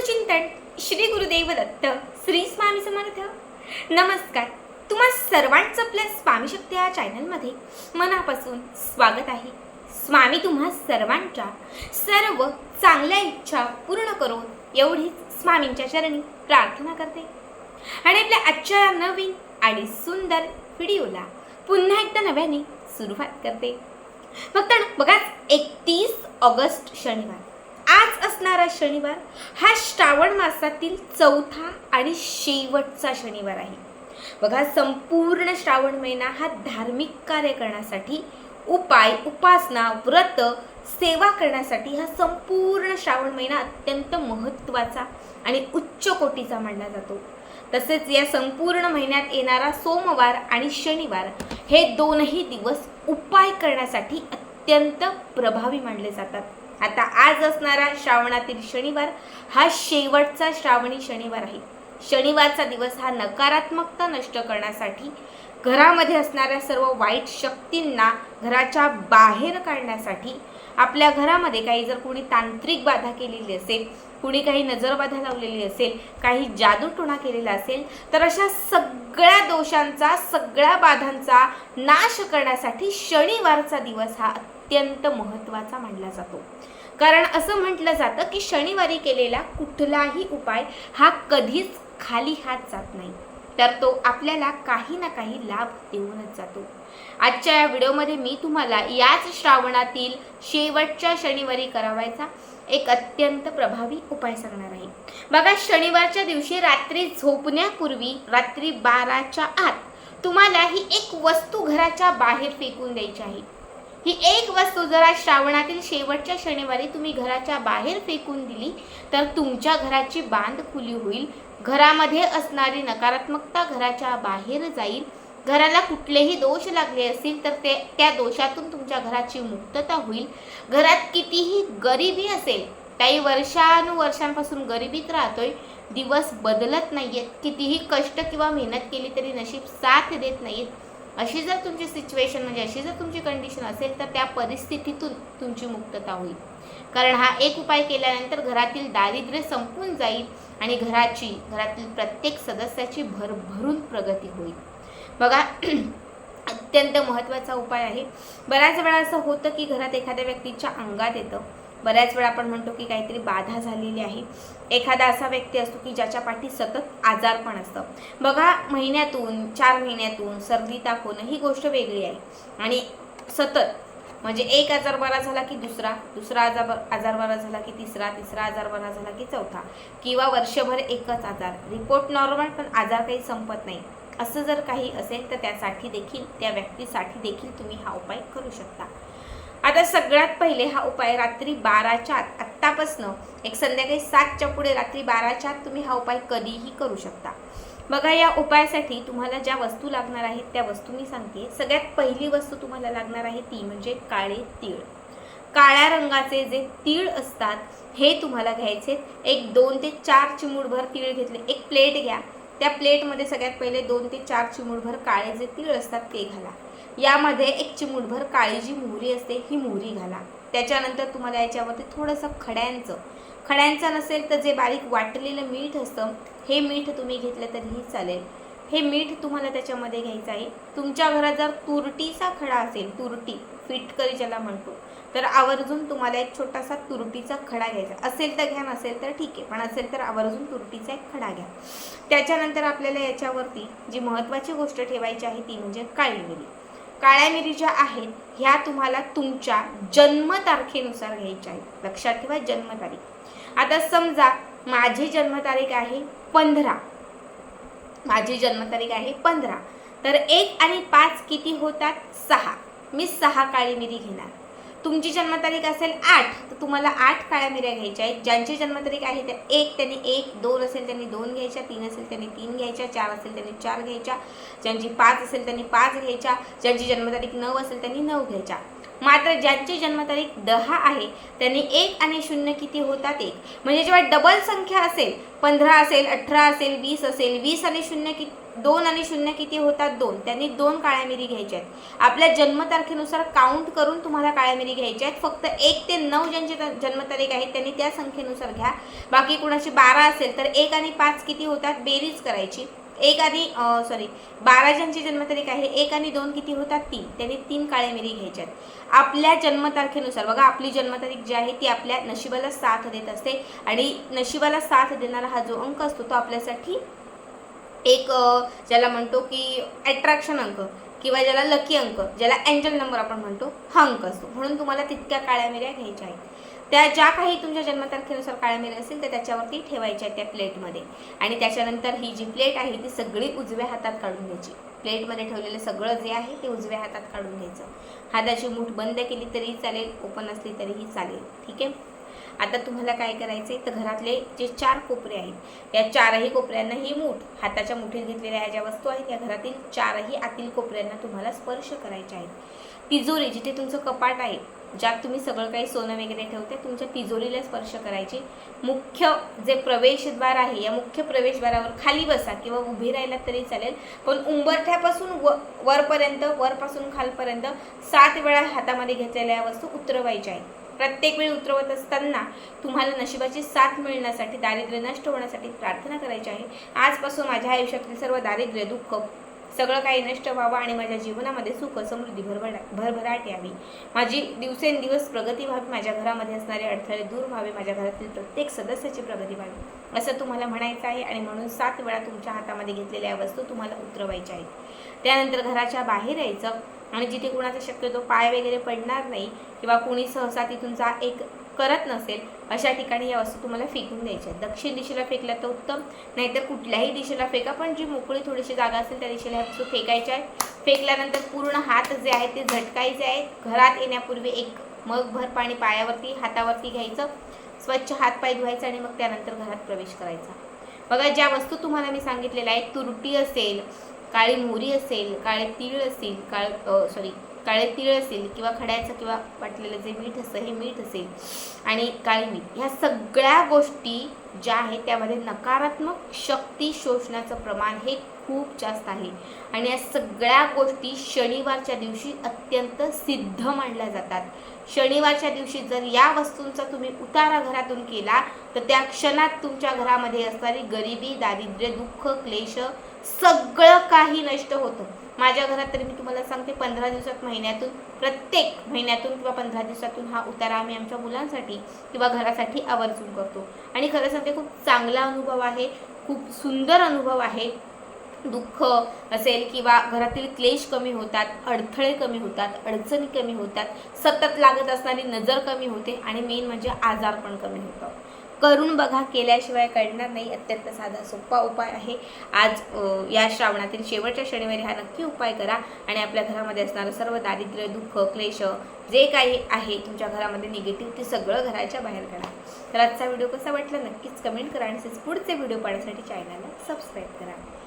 सुचिंतन श्री गुरुदेव दत्त श्री स्वामी समर्थ. नमस्कार. तुम्हा सर्वांचं आपल्या स्वामी शक्ती या चॅनलमध्ये मनापासून स्वागत आहे. स्वामी तुम्हा सर्वांच्या सर्व चांगल्या इच्छा पूर्ण करून एवढीच स्वामींच्या चरणी प्रार्थना करते. आणि आपल्या आजच्या नवीन आणि सुंदर व्हिडिओला पुन्हा एकदा नव्याने सुरुवात करते. फक्त बघाच एकतीस ऑगस्ट शनिवार. आज असणारा शनिवार हा श्रावण मासातील चौथा आणि शेवटचा शनिवार आहे. बघा संपूर्ण श्रावण महिना हा धार्मिक कार्य करण्यासाठी उपाय उपासना व्रत सेवा करण्यासाठी हा संपूर्ण श्रावण महिना अत्यंत महत्त्वाचा आणि उच्च कोटीचा मानला जातो. तसेच या संपूर्ण महिन्यात येणारा सोमवार आणि शनिवार हे दोनही दिवस उपाय करण्यासाठी अत्यंत प्रभावी मानले जातात. आता आज असणारा श्रावणातील शनिवार हा शेवटचा श्रावणी शनिवार आहे. शनिवारचा दिवस हा नकारात्मकता नष्ट करण्यासाठी घरामध्ये असणाऱ्या सर्व वाईट शक्तींना घराच्या बाहेर काढण्यासाठी आपल्या घरामध्ये काही जर कोणी तांत्रिक बाधा केलेली असेल कुणी काही नजरबाधा लावलेली असेल काही जादूटोणा केलेला असेल तर अशा सगळ्या दोषांचा सगळ्या बाधांचा नाश करण्यासाठी शनिवारचा दिवस हा अत्यंत महत्त्वाचा मानला जातो. कारण असं म्हटलं जातं की शनिवारी केलेला कुठलाही उपाय हा कधीच खाली हात जात नाही. तर तो आपल्याला काही ना काही लाभ देऊनच जातो. आजच्या या व्हिडिओमध्ये मी तुम्हाला याच श्रावणातील शेवटच्या शनिवारी करावायचा एक अत्यंत प्रभावी उपाय सांगणार आहे. बघा शनिवारच्या दिवशी रात्री झोपण्यापूर्वी रात्री बाराच्या आत तुम्हाला ही एक वस्तू घराच्या बाहेर फेकून द्यायची आहे. ही एक वस्तू जर आज श्रावणातील शेवटच्या शनिवारी तुम्ही घराच्या बाहेर फेकून दिली तर तुमच्या घराची बांध खुली होईल. घरामध्ये असणारी नकारात्मकता घराच्या बाहेर जाईल. घराला कुठलेही दोष लागले असतील तर ते त्या दोषातून तुमच्या घराची मुक्तता होईल. घरात कितीही गरिबी असेल काही वर्षानुवर्षांपासून गरिबीत राहतोय. दिवस बदलत नाहीयेत. कितीही कष्ट किंवा मेहनत केली तरी नशीब साथ देत नाहीत अशी जर तुमची सिच्युएशन म्हणजे अशी जर तुमची कंडिशन असेल तर त्या परिस्थितीतून तुमची मुक्तता होईल. कारण हा एक उपाय केल्यानंतर घरातील दारिद्र्य संपून जाईल आणि घराची घरातील प्रत्येक सदस्याची भरभरून प्रगती होईल. बघा अत्यंत महत्त्वाचा उपाय आहे. बऱ्याच वेळा असं होतं की घरात एखाद्या व्यक्तीच्या अंगात येतं. बऱ्याच वेळा आपण म्हणतो की काहीतरी बाधा झालेली आहे. एखादा असा व्यक्ती असतो की ज्याच्या पाठी सतत आजारपण असतं बघा महिन्यातून चार महिन्यातून सर्दी ताप होणं ही गोष्ट वेगळी आहे. आणि सतत म्हणजे एक आजार बरा झाला की दुसरा दुसरा आजार आजार बरा झाला की तिसरा तिसरा आजार बरा झाला की चौथा. किंवा वर्षभर एकच आजार. रिपोर्ट नॉर्मल पण आजार काही संपत नाही. असं जर काही असेल तर त्यासाठी देखील त्या व्यक्तीसाठी देखील तुम्ही हा उपाय करू शकता. आता सगळ्यात पहिले हा उपाय रात्री बाराच्या आत आत्तापासनं. एक संध्याकाळी सातच्या पुढे रात्री बाराच्या आत तुम्ही हा उपाय कधीही करू शकता. बघा या उपायासाठी तुम्हाला ज्या वस्तू लागणार आहेत त्या वस्तू मी सांगते. सगळ्यात पहिली वस्तू तुम्हाला लागणार आहे ती म्हणजे काळे तीळ. काळ्या रंगाचे जे तीळ असतात हे तुम्हाला घ्यायचे. एक दोन ते चार चिमूडभर तीळ घेतले. एक प्लेट घ्या. त्या प्लेटमध्ये सगळ्यात पहिले दोन ते चार चिमूडभर काळे जे तीळ असतात ते घाला. यामध्ये एक चिमूटभर काळी जी मोहरी असते ही मोहरी घाला. त्याच्यानंतर तुम्हाला याच्यावरती थोडंसं खड्यांचं. खड्यांचं नसेल तर जे बारीक वाटलेलं मीठ असतं हे मीठ तुम्ही घेतलं तरीही चालेल. हे मीठ तुम्हाला त्याच्यामध्ये घ्यायचं आहे. तुमच्या घरात जर तुरटीचा खडा असेल तुरटी फिटकरी ज्याला म्हणतो तर आवर्जून तुम्हाला एक छोटासा तुरटीचा खडा घ्यायचा. असेल तर घ्या नसेल तर ठीक आहे पण असेल तर आवर्जून तुरटीचा एक खडा घ्या. त्याच्यानंतर आपल्याला याच्यावरती जी महत्त्वाची गोष्ट ठेवायची आहे ती म्हणजे काळी मिरी. काळ्या मिरी ज्या आहेत ह्या तुम्हाला तुमच्या जन्मतारखेनुसार घ्यायच्या आहेत. लक्षात ठेवा जन्मतारीख. आता समजा माझी जन्मतारीख आहे पंधरा. माझी जन्मतारीख आहे पंधरा. तर एक आणि पाच किती होतात? सहा. मी सहा काळी मिरी घेणार. तुमची जन्मतारीख असेल आठ तर तुम्हाला आठ काळ्या मिऱ्या घ्यायच्या आहेत. ज्यांची जन्मतारीख आहे त्या एक त्यांनी एक दोन असेल त्यांनी दोन घ्यायच्या. तीन असेल त्यांनी तीन घ्यायच्या. चार असेल त्यांनी चार घ्यायच्या. ज्यांची पाच असेल त्यांनी पाच घ्यायच्या. ज्यांची जन्मतारीख नऊ असेल त्यांनी नऊ घ्यायच्या. मात्र ज्यांची जन्मतारीख दहा आहे त्यांनी एक आणि शून्य किती होतात एक. म्हणजे जेव्हा डबल संख्या असेल पंधरा असेल अठरा असेल वीस असेल वीस आणि शून्य किती दोन आणि शून्य किती होतात? दोन. त्यांनी दोन काळ्या मिरी घ्यायच्या आहेत. आपल्या जन्मतारखेनुसार काउंट करून तुम्हाला काळ्या मिरी घ्यायच्या आहेत. फक्त एक ते नऊ ज्यांची जन्मतारीख आहे त्यांनी त्या संख्येनुसार घ्या. बाकी कुणाची बारा असेल तर एक आणि पाच किती होतात? बेरीज करायची. एक आणि सॉरी बारा ज्यांची जन्मतारीख आहे एक आणि दोन किती होतात? तीन. त्यांनी तीन काळ्या मिरी घ्यायच्या आहेत. आपल्या जन्मतारखेनुसार बघा आपली जन्मतारीख जी आहे ती आपल्या नशिबाला साथ देत असते. आणि नशिबाला साथ देणारा हा जो अंक असतो तो आपल्यासाठी एक ज्याला म्हणतो की अट्रॅक्शन अंक किंवा ज्याला लकी अंक ज्याला एंजल नंबर आपण म्हणतो हा अंक असतो. म्हणून तुम्हाला तितक्या काळ्या मिऱ्या घ्यायच्या आहेत. त्या ज्या काही तुमच्या जन्मतारखेनुसार काळ्या मिऱ्या असतील त्या त्याच्यावरती ठेवायच्या आहेत त्या प्लेटमध्ये. आणि त्याच्यानंतर ही जी प्लेट आहे ती सगळी उजव्या हातात काढून घ्यायची. प्लेटमध्ये ठेवलेलं सगळं जे आहे ते उजव्या हातात काढून घ्यायचं. हाताची मूठ बंद केली तरीही चालेल ओपन असली तरीही चालेल. ठीक आहे? आता तुम्हाला काय करायचे तर घरातले जे चार कोपरे आहेत या चारही कोपऱ्यांना ही मूठ हाताच्या मुठीत घेतलेल्या ह्या ज्या वस्तू आहेत या घरातील चारही आतील कोपऱ्यांना तुम्हाला स्पर्श करायचे आहेत. तिजोरी जिथे तुमचं कपाट आहे ज्यात तुम्ही सगळं काही सोनं वगैरे ठेवते तुमच्या तिजोरीला स्पर्श करायचे. मुख्य जे प्रवेशद्वार आहे या मुख्य प्रवेशद्वारावर खाली बसा किंवा उभी राहिला तरी चालेल पण उंबरठ्यापासून व वरपर्यंत वरपासून खालपर्यंत सात वेळा हातामध्ये घेतलेल्या या वस्तू उतरवायच्या आहेत. प्रत्येक वेळी उतरवत असताना तुम्हाला नशिबाची साथ मिळण्यासाठी दारिद्र्य नष्ट होण्यासाठी प्रार्थना करायची आहे. आजपासून माझ्या आयुष्यातील सर्व दारिद्र्य दुःख सगळं काही नष्ट व्हावं आणि माझ्या जीवनामध्ये सुख समृद्धी भरभरा भरभराट यावी. माझी दिवसेंदिवस प्रगती व्हावी माझ्या घरामध्ये असणारे अडथळे दूर व्हावे माझ्या घरातील प्रत्येक सदस्याची प्रगती व्हावी. असं तुम्हाला म्हणायचं आहे आणि म्हणून सात वेळा तुमच्या हातामध्ये घेतलेल्या वस्तू तुम्हाला उतरवायच्या आहेत. त्यानंतर घराच्या बाहेर यायचं. आणि जिथे कुणाचा शक्यतो पाय वगैरे पडणार नाही किंवा कुणी सहसा तिथून जा एक करत नसेल अशा ठिकाणी या वस्तू तुम्हाला फेकून द्यायच्या दक्षिण दिशेला फेकल्या तर उत्तम नाहीतर कुठल्याही दिशेला फेका पण जी मोकळी थोडीशी जागा असेल त्या दिशेला ह्या वस्तू फेकायच्या आहेत. फेकल्यानंतर पूर्ण हात जे आहेत ते झटकायचे आहेत. घरात येण्यापूर्वी एक मगभर पाणी पायावरती हातावरती घ्यायचं स्वच्छ हात पाय धुवायचं आणि मग त्यानंतर घरात प्रवेश करायचा. बघा ज्या वस्तू तुम्हाला मी सांगितलेल्या आहेत तुरटी असेल काळी मोहरी असेल काळे तीळ असेल काळ सॉरी काळे तीळ असेल किंवा खड्याचं किंवा वाटलेलं जे मीठ असतं हे मीठ असेल आणि काळी मीठ. ह्या सगळ्या गोष्टी ज्या आहेत त्यामध्ये नकारात्मक शक्ती शोषण्याचं प्रमाण हे खूप जास्त आहे. आणि या सगळ्या गोष्टी शनिवारच्या दिवशी अत्यंत सिद्ध मानल्या जातात. शनिवारच्या दिवशी जर या वस्तूंचा तुम्ही उतारा घरातून केला तर त्या क्षणात तुमच्या घरामध्ये असणारी गरिबी दारिद्र्य दुःख क्लेश सगळं काही नष्ट होतं. माझ्या घरात तरी मी तुम्हाला सांगते पंधरा दिवसात महिन्यातून प्रत्येक महिन्यातून किंवा पंधरा दिवसातून हा उतारा आम्ही आमच्या मुलांसाठी किंवा घरासाठी आवर्जून करतो. आणि खरं सांगते खूप चांगला अनुभव आहे खूप सुंदर अनुभव आहे. दुःख असेल किंवा घरातील क्लेश कमी होतात अडथळे कमी होतात अडचणी कमी होतात सतत लागत असणारी नजर कमी होते आणि मेन म्हणजे आजार पण कमी होतं. करून बघा केल्याशिवाय कळणार नाही. अत्यंत साधा सोपा उपाय आहे. आज या श्रावणातील शेवटच्या शनिवारी हा नक्की उपाय करा आणि आपल्या घरामध्ये असणारं सर्व दारिद्र्य दुःख क्लेश जे काही आहे तुमच्या घरामध्ये निगेटिव्ह ते सगळं घराच्या बाहेर काढा तर आजचा व्हिडिओ कसा वाटला नक्कीच कमेंट करा आणि पुढचे व्हिडिओ पाहण्यासाठी चॅनलला सबस्क्राईब करा.